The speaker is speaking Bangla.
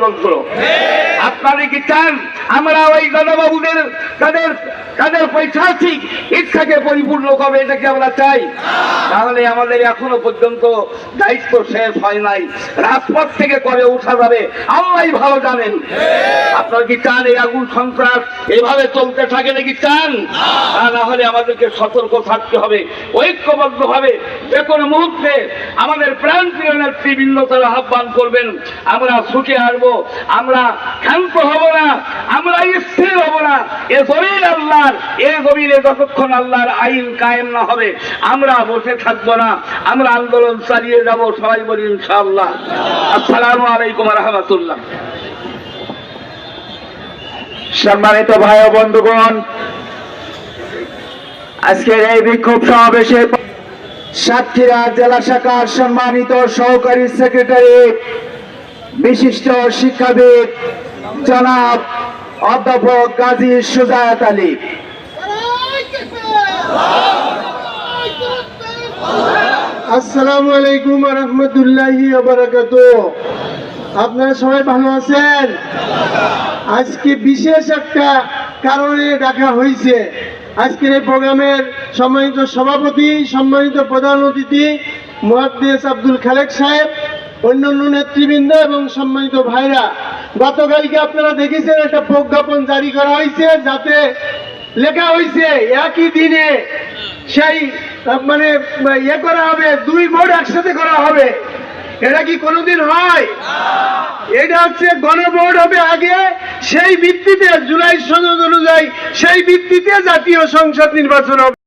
ষড়যন্ত্র আপনারা কি চান? আমরা ওই গণবাবুদের তাদের তাদের পৈশাচিক ইচ্ছাকে পরিপূর্ণ করবে এটা কি আমরা চাই? তাহলে আমাদের এখনও পর্যন্ত দায়িত্ব শেষ হয় নাই। রাজপথ থেকে করে উঠা যাবে, আল্লাহ ভালো জানেন। আপনারা কি চান এই আগুন সন্ত্রাস এভাবে চলতে থাকে নাকি চান? তা না হলে আমাদেরকে সতর্ক থাকতে হবে ঐক্যবদ্ধ ভাবে যে কোনো মুহূর্তে আমাদের প্রাণ প্রিয় নেতৃবৃন্দ তারা আহ্বান করবেন। আমরা ছুটে আসব, আমরা ক্ষান্ত হব না, আমরা স্থির হব না। এ জমিন আল্লাহর, এ জমিনে যতক্ষণ আল্লাহর আইন কায়েম না হবে, আমরা বসে থাকব না, আমরা আন্দোলন চালিয়ে যাব, সবাই বলি ইনশাআল্লাহ। আসসালামু আলাইকুম রহমতুল্লাহ। সম্মানিত ভাই ও বন্ধুগণ, আজকের এই বিক্ষোভ সমাবেশে সাতক্ষীরা জেলা শাখার সম্মানিত সহকারী সেক্রেটারি, বিশিষ্ট শিক্ষাবিদ জনাব অধ্যাপক গাজী সুজায়াত আলী। আসসালামু আলাইকুম রহমতুল্লাহি আপনারা সবাই ভালো আছেন? আজকে বিশেষ একটা কারণে ডাকা হয়েছে। আজকের এই প্রোগ্রামের সম্মানিত সভাপতি, সম্মানিত প্রধান অতিথি মহাদ্দেশ আব্দুল খালেক সাহেব, অন্যান্য নেতৃবৃন্দ এবং সম্মানিত ভাইরা গতকালকে আপনারা দেখেছেন একটা প্রজ্ঞাপন জারি করা হয়েছে, যাতে লেখা হয়েছে, একই দিনে সেই মানে ইয়ে করা হবে, দুই ভোট একসাথে করা হবে। এটা কি কোনোদিন হয়? এটা হচ্ছে গণভোট হবে আগে, সেই ভিত্তিতে, জুলাই সনদ অনুযায়ী, সেই ভিত্তিতে জাতীয় সংসদ নির্বাচন হবে।